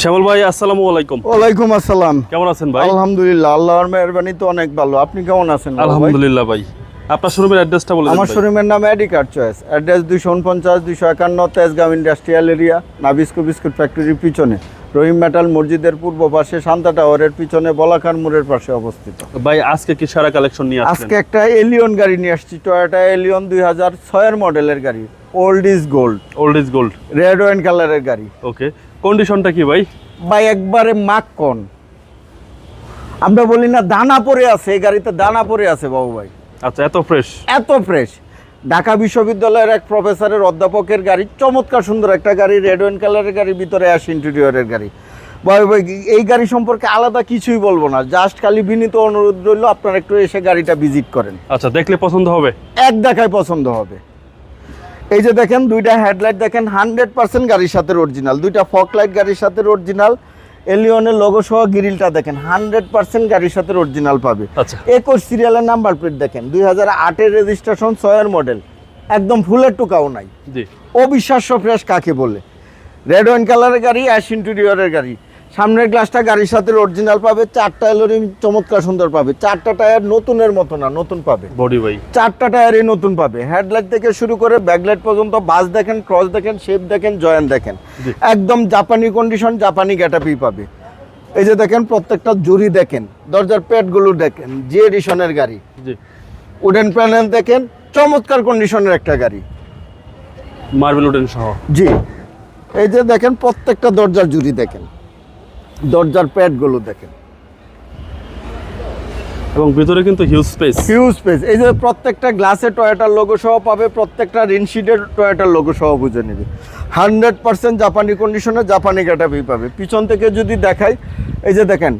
শ্যামল ভাই আসসালামু আলাইকুম। ওয়ালাইকুম আসসালাম। কেমন আছেন ভাই? আলহামদুলিল্লাহ আল্লাহর মেহরবানি তো অনেক ভালো। আপনি কেমন আছেন আলহামদুলিল্লাহ ভাই। আপনার শোরুমের অ্যাড্রেসটা বলে আমার শোরুমের নাম এডিকার চয়েস অ্যাড্রেস দুইশো উনপঞ্চাশ দুইশো একান্ন Tejgaon industrial area Nabisco biscuit ফ্যাক্টরির পিছনে। রহিম মেটাল মসজিদের পূর্ব পাশে শান্তা টাওয়ারের পিছনে বলাকার মোড়ের পাশে অবস্থিত। ভাই আজকে কি সারা কালেকশন নিয়ে আজকে একটা এলিয়ন গাড়ি নিয়ে আসছি। টয়োটা এলিয়ন দুই হাজার ছয়ের মডেলের গাড়ি। Old is gold old is gold red wine কালারের গাড়ি। ওকে কন্ডিশনটা কি ভাই? ভাই একবারে মাখন। আমরা বলি না দানা পড়ে আছে এই গাড়িতে দানা পড়ে আছে বাবু ভাই। আচ্ছা এত ফ্রেশ এত ফ্রেশ ঢাকা বিশ্ববিদ্যালয়ের এক প্রফেসরের অধ্যাপকের গাড়ি চমৎকার সুন্দর একটা গাড়ি রেড ওয়াইন কালারের গাড়ি ভিতরে অ্যাশ ইন্টেরিয়রের গাড়ি। ভাই ভাই এই গাড়ি সম্পর্কে আলাদা কিছুই বলব না। জাস্ট খালি বিনীত অনুরোধ রইল আপনারা একটু এসে গাড়িটা ভিজিট করেন। আচ্ছা দেখলে পছন্দ হবে? এক দেখায় পছন্দ হবে। এই যে দেখেন দুইটা হেডলাইট দেখেন হান্ড্রেড পার্সেন্ট গাড়ির সাথে অরিজিনাল দুইটা ফক লাইট গাড়ির সাথে অরিজিনাল এলিয়নের লোগো সহ গ্রিলটা দেখেন হান্ড্রেড পার্সেন্ট গাড়ির সাথে অরিজিনাল পাবে। আচ্ছা। একুশ সিরিয়ালের নাম্বার প্লেট দেখেন দুই হাজার আটের রেজিস্ট্রেশন ছয়ের মডেল একদম ফুলের টুকাও নাই। অবিশ্বাস্য ফ্রেশ কাকে বলে? রেড ওয়াইন কালারের গাড়ি অ্যাশ ইন্টেরিয়রের গাড়ি। সামনের গ্লাসটা গাড়ির সাথে অরিজিনাল পাবে চারটা এলোরিং চমৎকার সুন্দর পাবে। চারটা টায়ার নতুনের মতো না নতুন পাবে। বডি ভাই। চারটা টায়ারই নতুন পাবে। হেডলাইট থেকে শুরু করে ব্যাকলাইট পর্যন্ত বাস দেখেন ক্রস দেখেন শেপ দেখেন জয়েন দেখেন। একদম জাপানি কন্ডিশন জাপানি গ্যাটাপি পাবে। এই যে দেখেন প্রত্যেকটা জুরি দেখেন দরজার প্যাডগুলো দেখেন জি এডিশনের গাড়ি। উডেন প্যানেল দেখেন চমৎকার কন্ডিশনের একটা গাড়ি। মার্বেল উডেন সহ। জি। এই যে দেখেন প্রত্যেকটা দরজার জুরি দেখেন। দরজার প্যাডগুলো দেখেন। এবং ভিতরে কিন্তু হিউজ স্পেস হিউজ স্পেস এই যে প্রত্যেকটা গ্লাসে টয়োটার লোগো সহ পাবে প্রত্যেকটা রিনশিডের টয়োটার লোগো সহ বুঝে নেবে। হান্ড্রেড পার্সেন্ট জাপানি কন্ডিশনে জাপানি গ্যাটাপি পাবে। পিছন থেকে যদি দেখাই এই যে দেখেন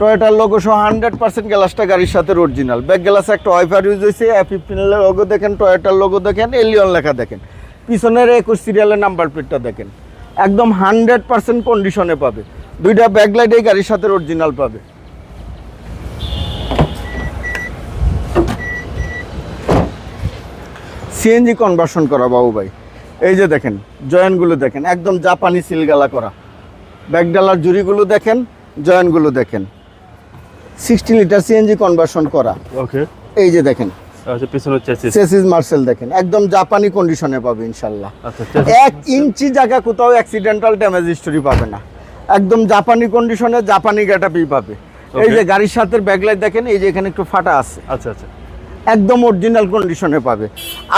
টয়োটার লোগো সহ হান্ড্রেড পার্সেন্ট গ্লাসটা গাড়ির সাথে অরিজিনাল ব্যাক গ্লাসে একটা ওয়াইফার ইউজ হয়েছে এ ফিফটিনের লোগো দেখেন টয়োটার লোগো দেখেন এলিয়ন লেখা দেখেন। পিছনের একুশ সিরিয়ালের নাম্বার প্লেটটা দেখেন। একদম হান্ড্রেড পার্সেন্ট কন্ডিশনে পাবে। দুইটা ব্যাকলাইট এই গাড়ির সাথে অরিজিনাল পাবে। সিএনজি কনভার্সন করা বাবু ভাই। এই যে দেখেন জয়েন্টগুলো দেখেন একদম জাপানি সিলগালা করা। ব্যাকডালার জুড়িগুলো দেখেন জয়েন্টগুলো দেখেন। সিক্সটি লিটার সিএনজি কনভার্সন করা। ওকে এই যে দেখেন। চেসিস মার্সেল দেখেন একদম জাপানি কন্ডিশনে পাবে ইনশাল্লাহ। আচ্ছা এক ইঞ্চি জায়গা কোথাও অ্যাক্সিডেন্টাল ড্যামেজ হিস্টোরি পাবে না। একদম জাপানি কন্ডিশনে জাপানি গেটাপি পাবে। এই যে গাড়ির সাথে ব্যাকলাইট দেখেন এই যে এখানে একটু ফাটা আছে। আচ্ছা আচ্ছা। একদম অরিজিনাল কন্ডিশনে পাবে।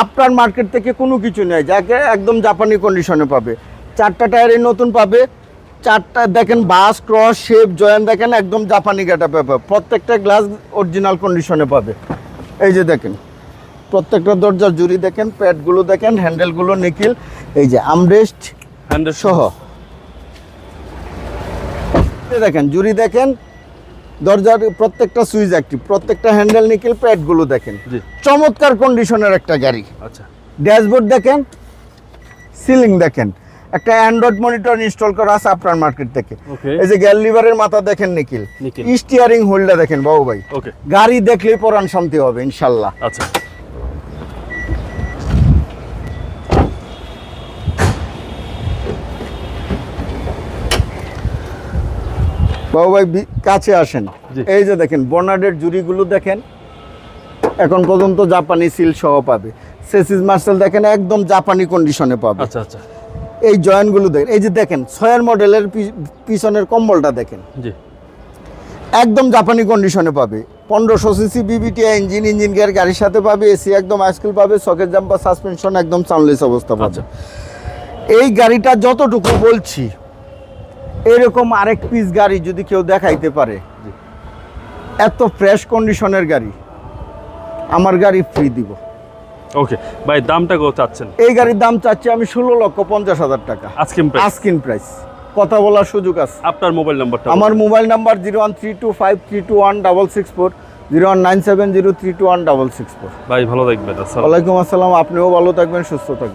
আপনার মার্কেট থেকে কোনো কিছু নেই যাকে একদম জাপানি কন্ডিশনে পাবে। চারটা টায়ারই নতুন পাবে। চারটা দেখেন বাস ক্রস শেপ জয়েন দেখেন একদম জাপানি গেটা পাবে প্রত্যেকটা গ্লাস অরিজিনাল কন্ডিশনে পাবে। এই যে দেখেন প্রত্যেকটা দরজার জুড়ি দেখেন প্যাডগুলো দেখেন হ্যান্ডেলগুলো নিখিল এই যে আমরেস্ট হ্যান্ডেল সহ। এই দেখেন জুড়ি দেখেন দরজার প্রত্যেকটা সুইচ অ্যাক্টিভ প্রত্যেকটা হ্যান্ডেল নিকেল প্যাডগুলো দেখেন। চমৎকার কন্ডিশনের একটা গাড়ি। আচ্ছা। ড্যাশবোর্ড দেখেন সিলিং দেখেন। একটা অ্যান্ড্রয়েড মনিটর ইনস্টল করা আছে আপনার মার্কেট থেকে। এই যে গ্যাল লিভারের মাথা দেখেন নিখিল নিখিল। স্টিয়ারিং হোল্ডার দেখেন বাবু ভাই। গাড়ি দেখলেই পরাণ শান্তি হবে ইনশাল্লাহ। আচ্ছা। বাবু ভাই কাছে আসেন। এই যে দেখেন বর্নার্ডের জুড়িগুলো দেখেন এখন পর্যন্ত জাপানি সিল সহ পাবে। সেসিস মার্সেল দেখেন একদম জাপানি কন্ডিশনে পাবে। আচ্ছা আচ্ছা। এই জয়েন্টগুলো দেখেন এই যে দেখেন ছয়ের মডেলের পিছনের কম্বলটা দেখেন। জি। একদম জাপানি কন্ডিশনে পাবে। পনেরোশো CC VVT engine engine gear গাড়ির সাথে পাবে এসি একদম আইসকুল পাবে সকেট জাম্পার সাসপেনশন একদম সাউন্ডলেস অবস্থা পাবে। আচ্ছা। এই গাড়িটা যতটুকু বলছি এরকম আরেক পিস গাড়ি যদি কেউ দেখাইতে পারে। এত ফ্রেশ কন্ডিশনের গাড়ি। আমার গাড়ি ফ্রি দিব। ওকে ভাই দামটা কত চাচ্ছেন? এই গাড়ির দাম চাচ্ছি আমি ষোলো লক্ষ পঞ্চাশ হাজার টাকা। আজকে প্রাইস প্রাইস কথা বলার সুযোগ আছে। আপনার মোবাইল নাম্বারটা আমার mobile number zero one three two five three two one double six four zero one nine seven zero three two one double six four ভাই ভালো থাকবেন ওয়ালাইকুম আসসালাম আপনিও ভালো থাকবেন সুস্থ থাকবেন।